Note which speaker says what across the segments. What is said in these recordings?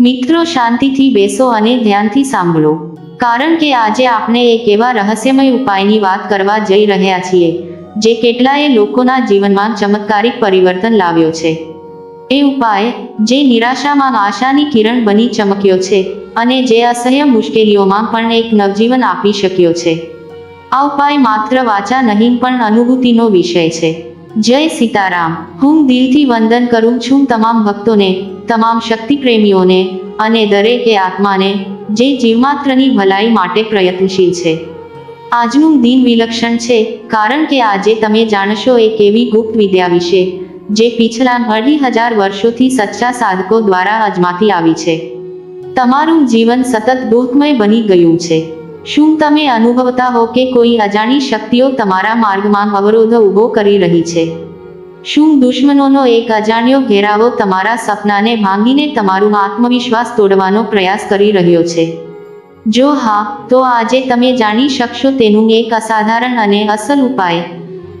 Speaker 1: મિત્રો, શાંતિથી બેસો અને ધ્યાનથી સાંભળો. કારણ કે આજે આપણે એક એવા રહસ્યમય ઉપાયની વાત કરવા જઈ રહ્યા છીએ, જે કેટલાય લોકોના જીવનમાં ચમત્કારિક પરિવર્તન લાવ્યો છે. એ ઉપાય, જે નિરાશામાં આશાની કિરણ બની ચમક્યો છે અને જે અસહ્ય મુશ્કેલીઓમાં પણ એક નવજીવન આપી શક્યો છે. આ ઉપાય માત્ર વાચા નહીં, પણ અનુભૂતિનો વિષય છે. જય સીતારામ. હું દિલથી વંદન કરું છું તમામ ભક્તોને. તમામ શક્તિ પ્રેમીઓને અને દરેકે આત્માને જે જીવમાત્રની ભલાઈ માટે પ્રયત્નશીલ છે. આજનું દિન વિલક્ષણ છે, કારણ કે આજે તમે જાણશો એક એવી ગુપ્ત વિદ્યા વિશે, જે પિછલા અઢી હજાર વર્ષોથી સચ્ચા સાધકો દ્વારા અજમાતી આવી છે. તમારું જીવન સતત દુઃખમય બની ગયું છે. શું તમે અનુભવતા હો કે કોઈ અજાણી શક્તિઓ તમારા માર્ગમાં અવરોધ ઊભો કરી રહી છે? શું દુશ્મનોનો એક અજાણ્યો ઘેરાવો તમારા સપનાને ભાંગીને તમારું આત્મવિશ્વાસ તોડવાનો પ્રયાસ કરી રહ્યો છે? જો હા, તો આજે તમે જાણી શકશો તેનું એક અસાધારણ અને અસલ ઉપાય.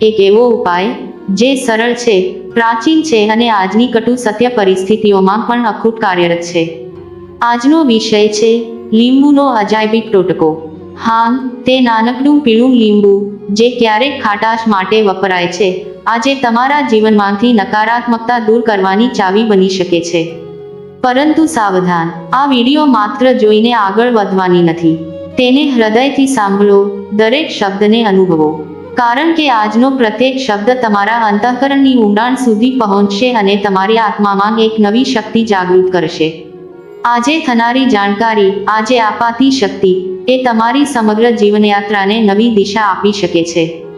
Speaker 1: એક એવો ઉપાય, જે સરળ છે, પ્રાચીન છે અને આજની કટુ સત્ય પરિસ્થિતિઓમાં પણ અખૂટ કાર્યરત છે. આજનો વિષય છે, લીંબુનો અજાયબી ટોટકો. હા, તે નાનકડું પીળું લીંબુ, જે ક્યારેક ખાટાશ માટે વપરાય છે આજે તમારા જીવનમાંથી નકારાત્મકતા દૂર કરવાની ચાવી બની શકે છે. પરંતુ સાવધાન, આ વીડિયો માત્ર જોઈને આગળ વધવાની નથી. તેને હૃદયથી સાંભળો, દરેક શબ્દને અનુભવો. કારણ કે આજનો પ્રત્યેક શબ્દ તમારા અંતઃકરણની ઊંડાણ સુધી પહોંચશે અને તમારી આત્મામાં એક નવી શક્તિ જાગૃત કરશે. આજે થનારી જાણકારી, આજે આપાતી શક્તિ, એ તમારી સમગ્ર જીવનયાત્રાને નવી દિશા આપી શકે છે.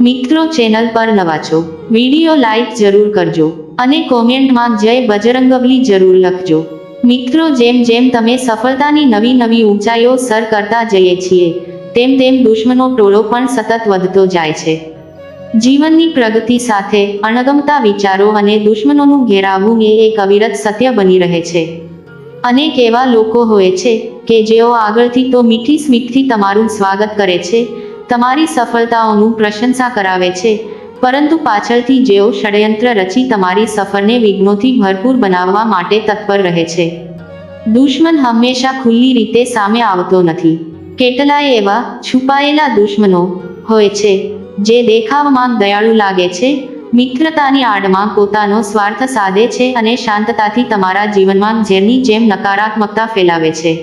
Speaker 1: મિત્રો ચેનલ પર નવા છો, વીડિયો લાઈક જરૂર કરજો અને કોમેન્ટમાં જય બજરંગબલી જરૂર લખજો. મિત્રો જેમ જેમ તમે સફળતાની નવી નવી ઊંચાઈઓ સર કરતા જઈએ છીએ, તેમ તેમ દુશ્મનો ટોળો પણ સતત વધતો જાય છે. જીવનની પ્રગતિ સાથે અણગમતા વિચારો અને દુશ્મનોનું ઘેરાવું એ એક અવિરત સત્ય બની રહે છે. અનેક એવા લોકો હોય છે કે જેઓ આગળથી તો મીઠી સ્મિતથી તમારું સ્વાગત કરે છે તમારી સફળતાઓનું પ્રશંસા કરાવે છે, પરંતુ પાછળથી જેઓ ષડયંત્ર રચી તમારી સફરને વિઘ્નોથી ભરપૂર બનાવવા માટે તત્પર રહે છે. દુશ્મન હંમેશા ખુલ્લી રીતે સામે આવતો નથી. કેટલાય એવા છુપાયેલા દુશ્મનો હોય છે, જે દેખાવમાં દયાળુ લાગે છે, મિત્રતાની આડમાં પોતાનો સ્વાર્થ સાધે છે અને શાંતતાથી તમારા જીવનમાં ઝેરની જેમ નકારાત્મકતા ફેલાવે છે.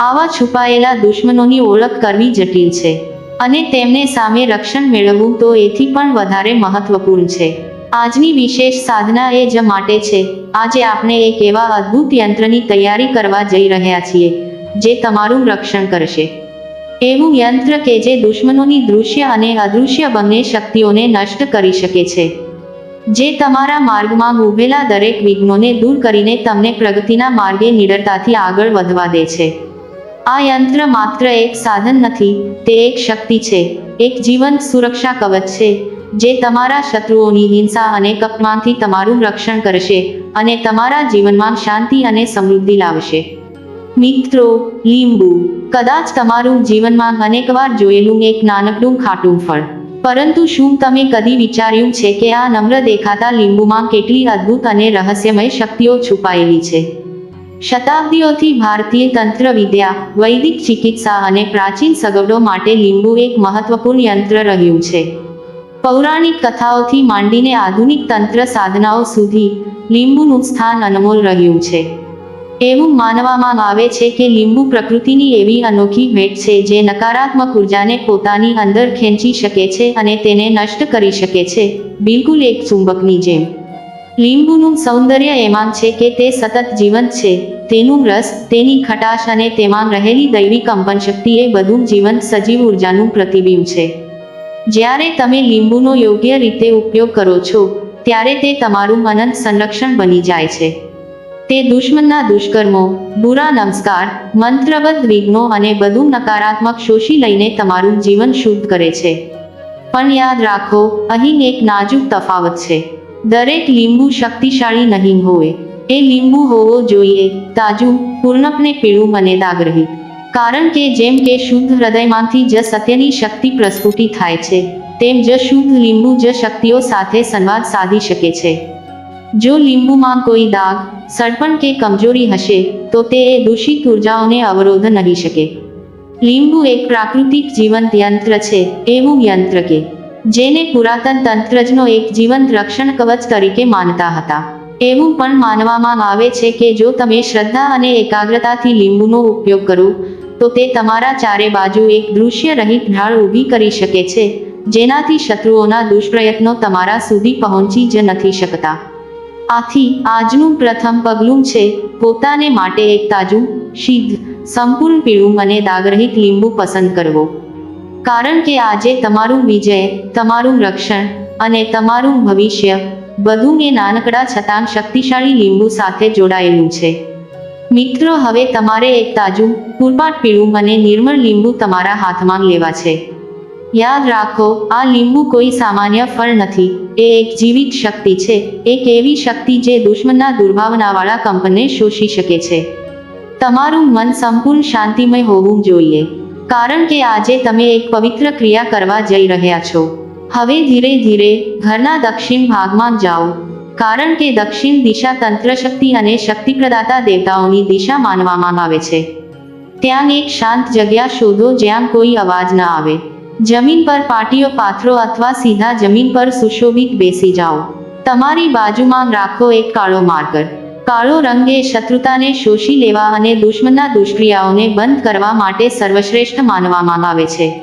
Speaker 1: આવા છુપાયેલા દુશ્મનોની ઓળખ કરવી જટિલ છે. અને તેમને સામે રક્ષણ મેળવવું તો એથી પણ વધારે મહત્વપૂર્ણ છે. આજની વિશેષ સાધના એ જ માટે છે. આજે આપણે એક એવા અદ્ભુત યંત્રની તૈયારી કરવા જઈ રહ્યા છીએ, જે તમારું રક્ષણ કરશે. એવું યંત્ર કે જે દુશ્મનોની દૃશ્ય અને અદૃશ્ય બંને શક્તિઓને નષ્ટ કરી શકે છે. જે તમારા માર્ગમાં ઉભેલા દરેક વિઘ્નોને દૂર કરીને તમને પ્રગતિના માર્ગે નિડરતાથી આગળ વધવા દે છે. આ યંત્ર માત્ર એક સાધન નથી, તે એક શક્તિ છે. એક જીવંત સુરક્ષા કવચ છે, જે તમારા શત્રુઓની હિંસા અને કપમાંથી તમારું રક્ષણ કરશે અને તમારા જીવનમાં શાંતિ અને સમૃદ્ધિ લાવશે. મિત્રો, લીંબુ કદાચ તમારું જીવનમાં અનેકવાર જોયેલું એક નાનકડું ખાટું ફળ. પરંતુ શું તમે કદી વિચાર્યું છે કે આ નમ્ર દેખાતા લીંબુમાં કેટલી અદ્ભુત અને રહસ્યમય શક્તિઓ છુપાયેલી છે? શતાબ્દીઓથી ભારતીય તંત્ર વિદ્યા, વૈદિક ચિકિત્સા અને પ્રાચીન સગવડો માટે લીંબુ એક મહત્વપૂર્ણ યંત્ર રહ્યું છે. પૌરાણિક કથાઓથી માંડીને આધુનિક તંત્ર સાધનાઓ સુધી લીંબુનું સ્થાન અનમોલ રહ્યું છે. એવું માનવામાં આવે છે કે લીંબુ પ્રકૃતિની એવી અનોખી ભેટ છે જે નકારાત્મક ઉર્જાને પોતાની અંદર ખેંચી શકે છે અને તેને નષ્ટ કરી શકે છે. બિલકુલ એક ચુંબકની જેમ. લીંબુનું સૌંદર્ય એમાં છે કે તે સતત જીવંત છે. તેનું રસ, તેની ખટાશ અને તેમાં રહેલી દૈવી કંપન શક્તિ એ બધું જીવંત સજીવ ઉર્જાનું પ્રતિબિંબ છે. જ્યારે તમે લીંબુનો યોગ્ય રીતે ઉપયોગ કરો છો, ત્યારે તે તમારું અનંત સંરક્ષણ બની જાય છે. તે દુશ્મનના દુષ્કર્મો, બુરા નમસ્કાર મંત્રબદ્ધ વિઘ્નો અને બધું નકારાત્મક શોષી લઈને તમારું જીવન શુદ્ધ કરે છે. પણ યાદ રાખો, અહીં એક નાજુક તફાવત છે. દરેક લીંબુ શક્તિશાળી નહીં હોય. એ લીંબુ હોવો જોઈએ. તાજું પૂર્ણપને પીળું અને દાગરહિત. કારણ કે જેમ કે શુદ્ધ હૃદયમાંથી જ સત્યની શક્તિ પ્રસ્ફુટી થાય છે, તેમ જ શુદ્ધ લીંબુ જ શક્તિઓ સાથે સંવાદ સાધી શકે છે. જો લીંબુમાં કોઈ દાગ સડપણ કે કમજોરી હશે, તો તે એ દૂષિત ઉર્જાઓને અવરોધ નહીં શકે. લીંબુ એક પ્રાકૃતિક જીવંત યંત્ર છે, એવું યંત્ર કે જેને પુરાતન તંત્રજનો એક જીવંત રક્ષણ કવચ તરીકે માનતા હતા. એવું પણ માનવામાં આવે છે કે જો તમે શ્રદ્ધા અને એકાગ્રતાથી લીંબુનો ઉપયોગ કરો, તો તે તમારા ચારે બાજુ એક દૃશ્ય રહિત ઢાળ ઊભી કરી શકે છે, જેનાથી શત્રુઓના દુષ્પ્રયત્નો તમારા સુધી પહોંચી જ નથી શકતા. આથી આજનું પ્રથમ પગલું છે, પોતાને માટે એક તાજું શીધ સંપૂર્ણ પીળું અને દાગરહિત લીંબુ પસંદ કરવો. કારણ કે આજે તમારું વિજય, તમારું રક્ષણ અને તમારું ભવિષ્ય બધું એ નાનકડા છતાં શક્તિશાળી લીંબુ સાથે જોડાયેલું છે. મિત્રો, હવે તમારે એક તાજું પૂરપાટ પીળું અને નિર્મળ લીંબુ તમારા હાથમાં લેવા છે. યાદ રાખો, આ લીંબુ કોઈ સામાન્ય ફળ નથી. એ એક જીવિત શક્તિ છે. એક એવી શક્તિ જે દુશ્મનના દુર્ભાવનાવાળા કંપને શોષી શકે છે. તમારું મન સંપૂર્ણ શાંતિમય હોવું જોઈએ. કારણ કે આજે તમે એક પવિત્ર ક્રિયા કરવા જઈ રહ્યા છો. હવે ધીરે ધીરે ઘરના દક્ષિણ ભાગમાં જાઓ. કારણ કે દક્ષિણ દિશા તંત્ર શક્તિ અને શક્તિ પ્રદાતા દેવતાઓની દિશા માનવામાં આવે છે. ત્યાં એક શાંત જગ્યા શોધો જ્યાં કોઈ અવાજ ન આવે. જમીન પર પાટીઓ, પાથરો અથવા સીધા જમીન પર સુશોભિત બેસી જાઓ. તમારી બાજુમાં રાખો એક કાળો માર્કર કાળો રંગ એ શત્રુતાને શોષી લેવા અને દુશ્મનના દુષ્ક્રિયાઓને બંધ કરવા માટે સર્વશ્રેષ્ઠ માનવામાં આવે છે.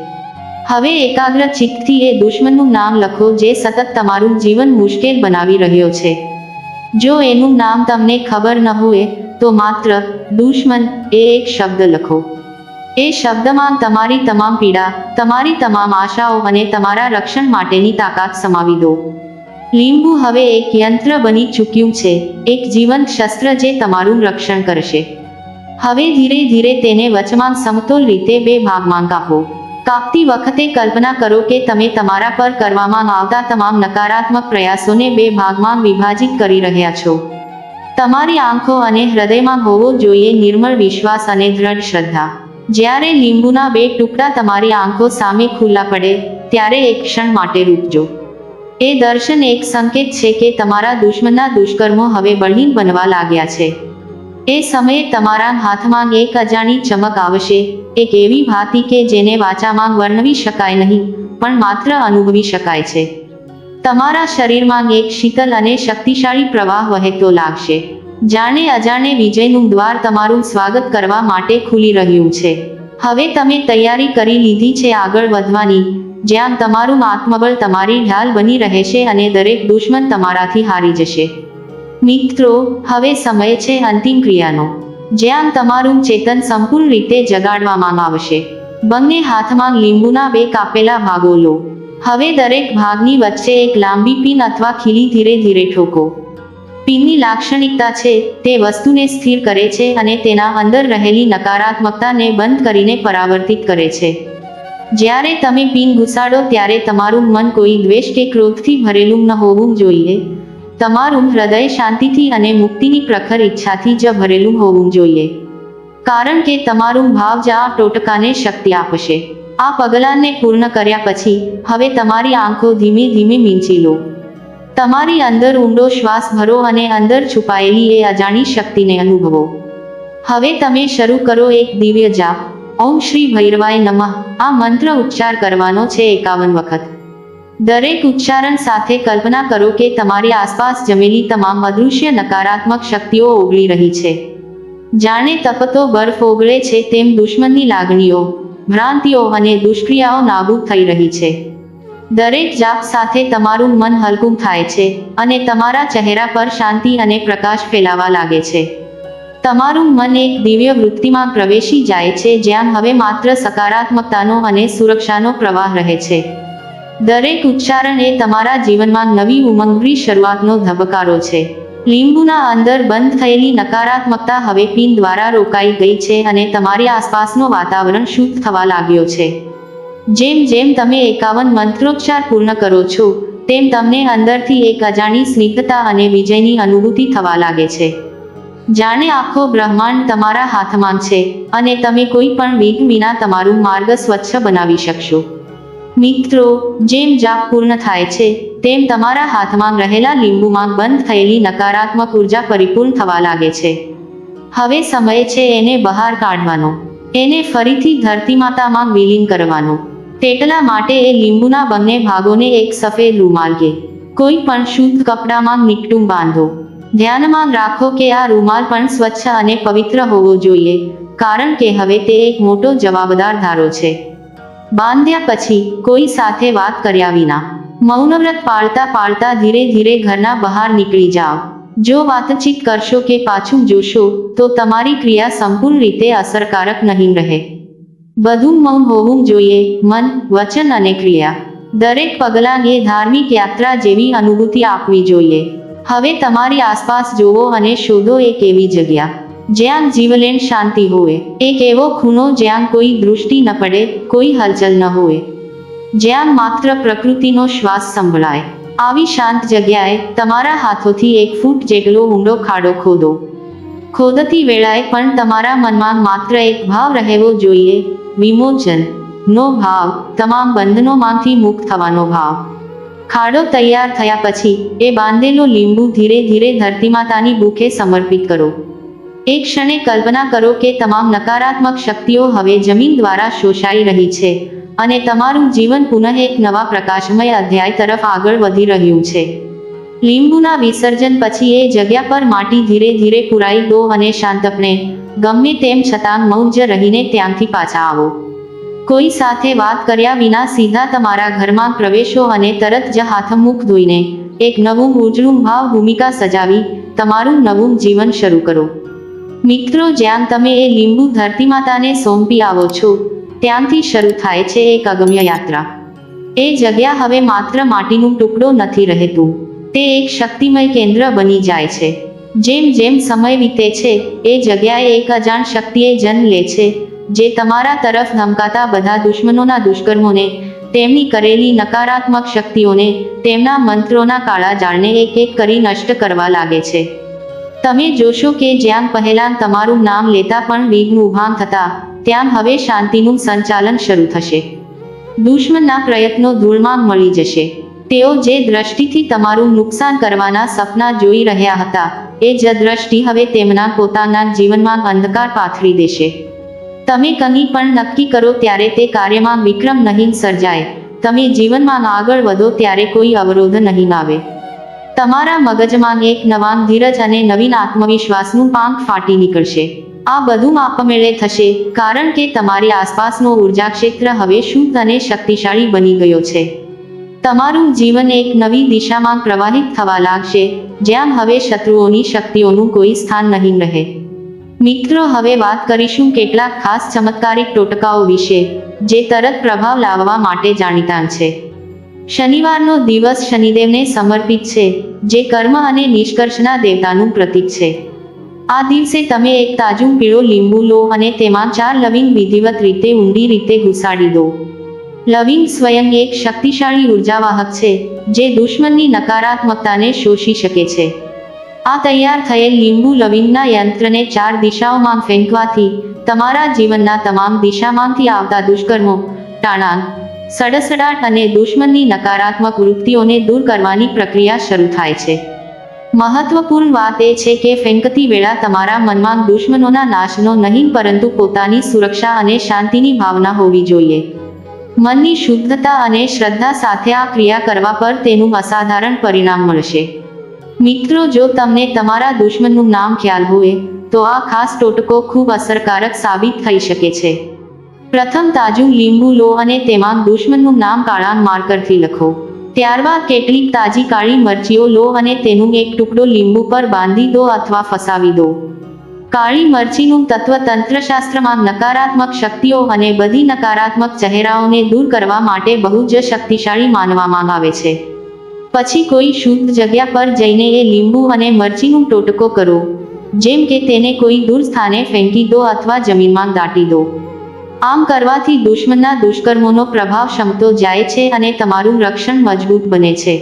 Speaker 1: હવે એકાગ્ર ચિત્તથી એ દુશ્મનનું નામ લખો જે સતત તમારું જીવન મુશ્કેલ બનાવી રહ્યો છે. જો એનું નામ તમને ખબર ન હોય, તો માત્ર દુશ્મન એ એક શબ્દ લખો. એ શબ્દમાં તમારી તમામ પીડા, તમારી તમામ આશાઓ અને તમારા રક્ષણ માટેની તાકાત સમાવી દો. લીંબુ હવે એક યંત્ર બની ચૂક્યું છે, એક જીવંત શસ્ત્ર જે તમારું રક્ષણ કરશે. હવે ધીરે ધીરે તેને વચમાં સમતોલ રીતે બે ભાગમાં કાપો. કાપતી વખતે કલ્પના કરો કે તમે તમારા પર કરવામાં આવતા તમામ નકારાત્મક પ્રયાસોને બે ભાગમાં વિભાજિત કરી રહ્યા છો. તમારી આંખો અને હૃદયમાં હોવો જોઈએ નિર્મળ વિશ્વાસ અને દ્રઢ શ્રદ્ધા. જ્યારે લીંબુના બે ટુકડા તમારી આંખો સામે ખુલ્લા પડે, ત્યારે એક ક્ષણ માટે રૂકજો એ દર્શન એક સંકેત છે કે તમારા દુશ્મનના દુષ્કર્મો હવે બળહીન બનવા લાગ્યા છે. એ સમયે તમારા હાથમાં એક અજાણી ચમક આવશે, એક એવી ભાતી કે જેને વાચામાં વર્ણવી શકાય નહીં, પણ માત્ર અનુભવી શકાય છે. તમારા શરીરમાં એક શીતલ અને શક્તિશાળી પ્રવાહ વહેતો લાગશે. જાણે અજાણે વિજયનું દ્વાર તમારું સ્વાગત કરવા માટે ખુલી રહ્યું છે. હવે તમે તૈયારી કરી લીધી છે આગળ વધવાની જ્યાં તમારું આત્મબળ તમારી ઢાલ બની રહેશે અને દરેક દુશ્મન તમારાથી હારી જશે. મિત્રો, હવે સમય છે અંતિમ ક્રિયાનો, જ્યાં તમારું ચેતન સંપૂર્ણ રીતે જગાડવામાં આવશે. બંને હાથમાં લીંબુના બે કાપેલા ભાગો લો. હવે દરેક ભાગની વચ્ચે એક લાંબી પિન અથવા ખીલી ધીરે ધીરે ઠોકો. પિનની લાક્ષણિકતા છે, તે વસ્તુને સ્થિર કરે છે અને તેના અંદર રહેલી નકારાત્મકતાને બંધ કરીને પરાવર્તિત કરે છે. જ્યારે તમે પિન ઘુસાડો ત્યારે તમારું મન કોઈ દ્વેષ કે ક્રોધથી ભરેલું ન હોવું જોઈએ. તમારું હૃદય શાંતિથી અને મુક્તિની પ્રખર ઈચ્છાથી જ ભરેલું હોવું જોઈએ. કારણ કે તમારું ભાવ જ આ ટોટકાને શક્તિ આપશે. આ પગલાંને પૂર્ણ કર્યા પછી, હવે તમારી આંખો ધીમે ધીમે મીંચી લો. તમારી અંદર ઊંડો શ્વાસ ભરો અને અંદર છુપાયેલી એ અજાણી શક્તિને અનુભવો. હવે તમે શરૂ કરો એક દિવ્ય જાપ. ઓમ શ્રી ભૈરવાય નમઃ. આ મંત્ર ઉચ્ચાર કરવાનો છે એકાવન વખત. દરેક ઉચ્ચારણ સાથે કલ્પના કરો કે તમારી આસપાસ જમેલી તમામ અદૃશ્ય નકારાત્મક શક્તિઓ ઓગળી રહી છે. જાણે તપતો બરફ ઓગળે છે તેમ દુશ્મનની લાગણીઓ, ભ્રાંતિઓ અને દુષ્ક્રિયાઓ નાબૂદ થઈ રહી છે. દરેક જાપ સાથે તમારું મન હલકું થાય છે અને તમારા ચહેરા પર શાંતિ અને પ્રકાશ ફેલાવા લાગે છે. તમારું મન એક દિવ્ય વૃત્તિમાં પ્રવેશી જાય છે, જ્યાં હવે માત્ર સકારાત્મકતાનો અને સુરક્ષાનો પ્રવાહ રહે છે. દરેક ઉચ્ચારણ એ તમારા જીવનમાં નવી ઉમંગની શરૂઆતનો ધબકારો છે. લીંબુના અંદર બંધ થયેલી નકારાત્મકતા હવે પીન દ્વારા રોકાઈ ગઈ છે અને તમારી આસપાસનું વાતાવરણ શુદ્ધ થવા લાગ્યો છે. જેમ જેમ તમે એકાવન મંત્રોચ્ચાર પૂર્ણ કરો છો, તેમ તમને અંદરથી એક અજાણી સ્નિગ્ધતા અને વિજયની અનુભૂતિ થવા લાગે છે. જાણે આખો બ્રહ્માંડ તમારા હાથમાં છે અને તમે કોઈ પણ વિઘ્ન વિના તમારું માર્ગ સ્વચ્છ બનાવી શકશો. મિત્રો, જેમ જાપ પૂર્ણ થાય છે, તેમ તમારા હાથમાં રહેલા લીંબુમાં બંધ થયેલી નકારાત્મક ઊર્જા પરિપૂર્ણ થવા લાગે છે. હવે સમય છે એને બહાર કાઢવાનો. એને ફરીથી ધરતી માતામાં વિલીન કરવાનો. તેટલા માટે એ લીંબુના બંને ભાગોને એક સફેદ રૂમાલ કે કોઈ પણ શુદ્ધ કપડામાં નિકટું બાંધો. ધ્યાનમાં રાખો કે આ રૂમાલ પણ સ્વચ્છ અને પવિત્ર હોવો જોઈએ, કારણ કે હવે તે એક મોટો જવાબદાર ધારો છે. બાંધ્યા પછી કોઈ સાથે વાત કર્યા વિના, મૌનવ્રત પાળતા પાળતા ધીરે ધીરે ઘરના બહાર નીકળી જાઓ. જો વાતચીત કરશો કે પાછું જોશો, તો તમારી ક્રિયા સંપૂર્ણ રીતે અસરકારક નહીં રહે. બધું મૌન હોવું જોઈએ, મન, વચન અને ક્રિયા. દરેક પગલાં એ ધાર્મિક યાત્રા જેવી અનુભૂતિ આપવી જોઈએ. હવે તમારી આસપાસ જુઓ અને શોધો એક એવી જગ્યા. જ્યાં જીવલેણ શાંતિ હોય, એક એવો ખૂણો જ્યાં કોઈ દૃષ્ટિ ન પડે, કોઈ હલચલ ન હોય. જ્યાં માત્ર પ્રકૃતિનો શ્વાસ સંભળાય. આવી શાંત જગ્યાએ તમારા હાથોથી એક ફૂટ જેટલો ઊંડો ખાડો ખોદો. ખોદતી વેળાએ પણ તમારા મનમાં માત્ર એક ભાવ રહેવો જોઈએ, વિમોચન. નો ભાવ, તમામ બંધનોમાંથી મુક્ત થવાનો ભાવ. ખાડો તૈયાર થયા પછી એ બાંધેલું લીંબુ ધીરે ધીરે ધરતીમાતાની ભૂખે સમર્પિત કરો. એક ક્ષણે કલ્પના કરો કે તમામ નકારાત્મક શક્તિઓ હવે જમીન દ્વારા શોષાઈ રહી છે અને તમારું જીવન પુનઃ એક નવા પ્રકાશમય અધ્યાય તરફ આગળ વધી રહ્યું છે. લીંબુના વિસર્જન પછી એ જગ્યા પર માટી ધીરે ધીરે પુરાઈ દો અને શાંતપણે, ગમે તેમ છતાં મૌજ રહીને ત્યાંથી પાછા આવો. કોઈ સાથે વાત કર્યા વિના સીધા તમારા ઘરમાં પ્રવેશો અને તરત જ હાથમુખ ધોઈને એક નવું ઉજળું ભાવ ભૂમિકા સજાવી તમારું નવું જીવન શરૂ કરો. મિત્રો, જ્યાં તમે એ લીંબુ ધરતી માતાને સોંપી આવો છો, ત્યાંથી શરૂ થાય છે એક અગમ્ય યાત્રા. એ જગ્યા હવે માત્ર માટીનું ટુકડો નથી રહેતું, તે એક શક્તિમય કેન્દ્ર બની જાય છે. જેમ જેમ સમય વીતે છે, એ જગ્યાએ એક અજાણ શક્તિએ જન્મ લે છે જે તમારા તરફ ધમકાતા બધા દુશ્મનોના દુષ્કર્મોને, તેમની કરેલી નકારાત્મક શક્તિઓને, તેમના મંત્રોના કાળા જાળને એક એક કરી નષ્ટ કરવા લાગે છે. તમે જોશો કે જ્યાં પહેલાં તમારું નામ લેતા પણ વિઘ્ન ઊભા થતા, ત્યાં હવે શાંતિનું સંચાલન શરૂ થશે. દુશ્મનના પ્રયત્નો ધૂળમાં મળી જશે. તેઓ જે દ્રષ્ટિથી તમારું નુકસાન કરવાના સપના જોઈ રહ્યા હતા, એ જ દ્રષ્ટિ હવે તેમના પોતાના જીવનમાં અંધકાર પાથરી દેશે. તમે કંઈ પણ નક્કી કરો ત્યારે તે કાર્યમાં વિક્રમ નહીં સર્જાય. તમે જીવનમાં આગળ વધો ત્યારે કોઈ અવરોધ નહીં આવે. તમારા મગજમાં એક નવાન ધીરજ અને નવીન આત્મવિશ્વાસનું પાંખ ફાટી નીકળશે. આ બધું આપમેળે થશે, કારણ કે તમારી આસપાસનો ઊર્જા ક્ષેત્ર હવે શુદ્ધ અને શક્તિશાળી બની ગયો છે. તમારું જીવન એક નવી દિશામાં પ્રવાહિત થવા લાગશે, જ્યાં હવે શત્રુઓની શક્તિઓનું કોઈ સ્થાન નહીં રહે. મિત્રો, હવે વાત કરીશું કેટલાક ખાસ ચમત્કારિક ટોટકાઓ વિશે, જે તરત પ્રભાવ લાવવા માટે જાણીતા છે. શનિવારનો દિવસ શનિદેવને સમર્પિત છે, જે કર્મ અને નિષ્કર્ષના દેવતાનું પ્રતીક છે. આ દિવસે તમે એક તાજું પીળો લીંબુ લો અને તેમાં ચાર લવિંગ વિધિવત રીતે ઊંડી રીતે ઘુસાડી દો. લવિંગ સ્વયં એક શક્તિશાળી ઉર્જાવાહક છે, જે દુશ્મનની નકારાત્મકતાને શોષી શકે છે. આ તૈયાર થયેલ લીંબુ લવિંગના યંત્રને ચાર દિશાઓમાં ફેંકવાથી તમારા જીવનના તમામ દિશામાંથી આવતા દુષ્કર્મો ટાણાંગ સડસડાટ અને દુશ્મનની નકારાત્મક વૃત્તિઓને દૂર કરવાની પ્રક્રિયા શરૂ થાય છે. મહત્વપૂર્ણ વાત એ છે કે ફેંકતી વેળા તમારા મનમાં દુશ્મનોના નાશનો નહીં પરંતુ પોતાની સુરક્ષા અને શાંતિની ભાવના હોવી જોઈએ. મનની શુદ્ધતા અને શ્રદ્ધા સાથે આ ક્રિયા કરવા પર તેનું અસાધારણ પરિણામ મળશે. મિત્રો, જો તમને તમારા દુશ્મનનું નામ ખ્યાલ હોય, તો આ ખાસ ટોટકો ખૂબ અસરકારક સાબિત થઈ શકે છે. પ્રથમ તાજું લીંબુ લો અને તેમાં દુશ્મનનું નામ કાળા માર્કરથી લખો. ત્યારબાદ કેટલીક તાજી કાળી મરચીઓ લો અને તેનું એક ટુકડો લીંબુ પર બાંધી દો અથવા ફસાવી દો. કાળી મરચીનું તત્વ તંત્રશાસ્ત્રમાં નકારાત્મક શક્તિઓ અને બધી નકારાત્મક ચહેરાઓને દૂર કરવા માટે બહુ જ શક્તિશાળી માનવામાં આવે છે. પછી કોઈ શુદ્ધ જગ્યા પર જઈને એ લીંબુ અને મરચીનું ટોટકો કરો, જેમ કે તેને કોઈ દૂર સ્થાને ફેંકી દો અથવા જમીનમાં દાટી દો. આમ કરવાથી દુશ્મનના દુષ્કર્મોનો પ્રભાવ શમતો જાય છે અને તમારું રક્ષણ મજબૂત બને છે.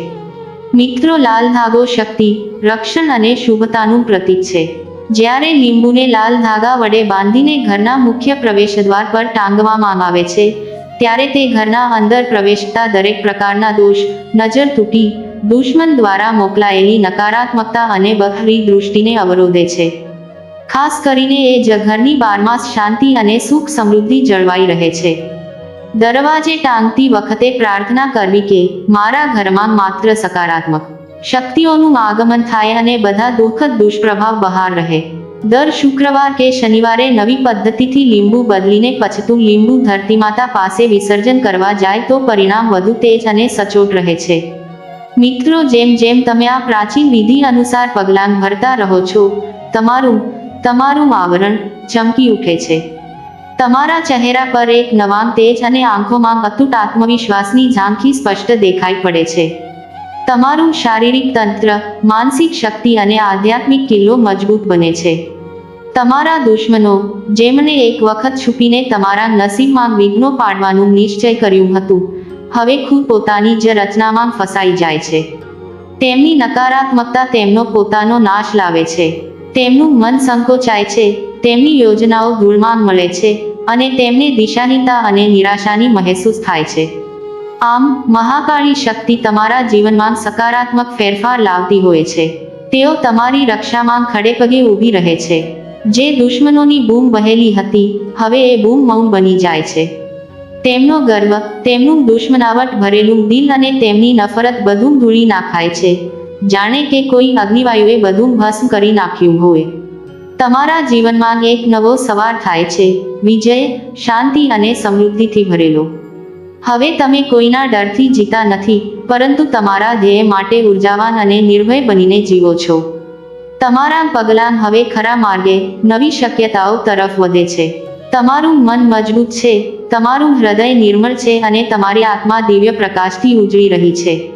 Speaker 1: મિત્રો, લાલ ધાગો શક્તિ, રક્ષણ અને શુભતાનું પ્રતીક છે. જ્યારે લીંબુને લાલ ધાગા વડે બાંધીને ઘરના મુખ્ય પ્રવેશદ્વાર પર ટાંગવામાં આવે છે ત્યારે તે ઘરના અંદર પ્રવેશતા દરેક પ્રકારના દોષ, નજર તૂટી, દુશ્મન દ્વારા મોકલાયેલી નકારાત્મકતા અને બખરી દૃષ્ટિને અવરોધે છે. ખાસ કરીને એ જ ઘરની બારમાસ શાંતિ અને સુખ સમૃદ્ધિ જળવાઈ રહે છે. દરવાજે ટાંગતી વખતે પ્રાર્થના કરવી કે મારા ઘરમાં માત્ર સકારાત્મક શક્તિઓનું આગમન થાય અને બધા દુઃખદ દુષ્પ્રભાવ બહાર રહે. દર શુક્રવાર કે શનિવારે નવી પદ્ધતિથી લીંબુ બદલીને પછતું લીંબુ ધરતીમાતા પાસે વિસર્જન કરવા જાય તો પરિણામ વધુ તેજ અને સચોટ રહે છે. મિત્રો, જેમ જેમ તમે આ પ્રાચીન વિધિ અનુસાર પગલાં ભરતા રહો છો, તમારું તમારું આવરણ ચમકી ઉઠે છે. તમારા ચહેરા પર એક નવાંગ તેજ અને આંખોમાં અતૂટ આત્મવિશ્વાસની ઝાંખી સ્પષ્ટ દેખાઈ પડે છે. તમારું શારીરિક તંત્ર, માનસિક શક્તિ અને આધ્યાત્મિક કિલ્લો મજબૂત બને છે. તમારા દુશ્મનો, જેમણે એક વખત છુપીને તમારા નસીબમાં વિઘ્નો પાડવાનું નિશ્ચય કર્યું હતું, હવે ખુદ પોતાની જ રચનામાં ફસાઈ જાય છે. તેમની નકારાત્મકતા તેમનો પોતાનો નાશ લાવે છે. તેમનું મન સંકોચાય છે, તેમની યોજનાઓ ધૂળમાં મળે છે અને તેમને દિશાનીતા અને નિરાશાની મહેસૂસ થાય છે. આમ મહાકાળી શક્તિ તમારા જીવનમાં સકારાત્મક ફેરફાર લાવતી હોય છે. તેઓ તમારી રક્ષામાં ખડેપગે ઊભી રહે છે. જે દુશ્મનોની બૂમ વહેલી હતી, હવે એ બૂમ મૌન બની જાય છે. તેમનો ગર્વ, તેમનું દુશ્મનાવટ ભરેલું દિલ અને તેમની નફરત બધું ધૂળી નાખાય છે. જાણે કે કોઈ અગ્નિવાયુએ બધું ભસ્મ કરી નાખ્યું હોય. તમારા જીવનમાં એક નવો સવાર થાય છે. વિજય, શાંતિ અને સમૃદ્ધિથી ભરેલો. હવે તમે કોઈના ડરથી જીતા નથી, પરંતુ તમારા ધ્યેય માટે ઉર્જાવાન અને નિર્ભય બનીને જીવો છો. તમારા પગલાં હવે ખરા માર્ગે નવી શક્યતાઓ તરફ વધે છે. તમારું મન મજબૂત છે, તમારું હૃદય નિર્મળ છે અને તમારી આત્મા દિવ્ય પ્રકાશથી ઉજળી રહી છે.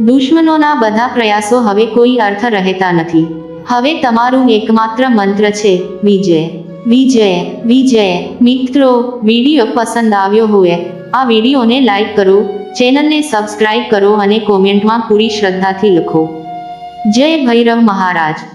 Speaker 1: દુશ્મનોના બધા પ્રયાસો હવે કોઈ અર્થ રહેતા નથી. હવે તમારું એકમાત્ર મંત્ર છે, વિજય. વિજય વિજય. મિત્રો, વીડિયો પસંદ આવ્યો હોય આ વિડીયોને લાઇક કરો, ચેનલને સબસ્ક્રાઇબ કરો અને કોમેન્ટમાં પૂરી શ્રદ્ધાથી લખો. જય ભૈરવ મહારાજ.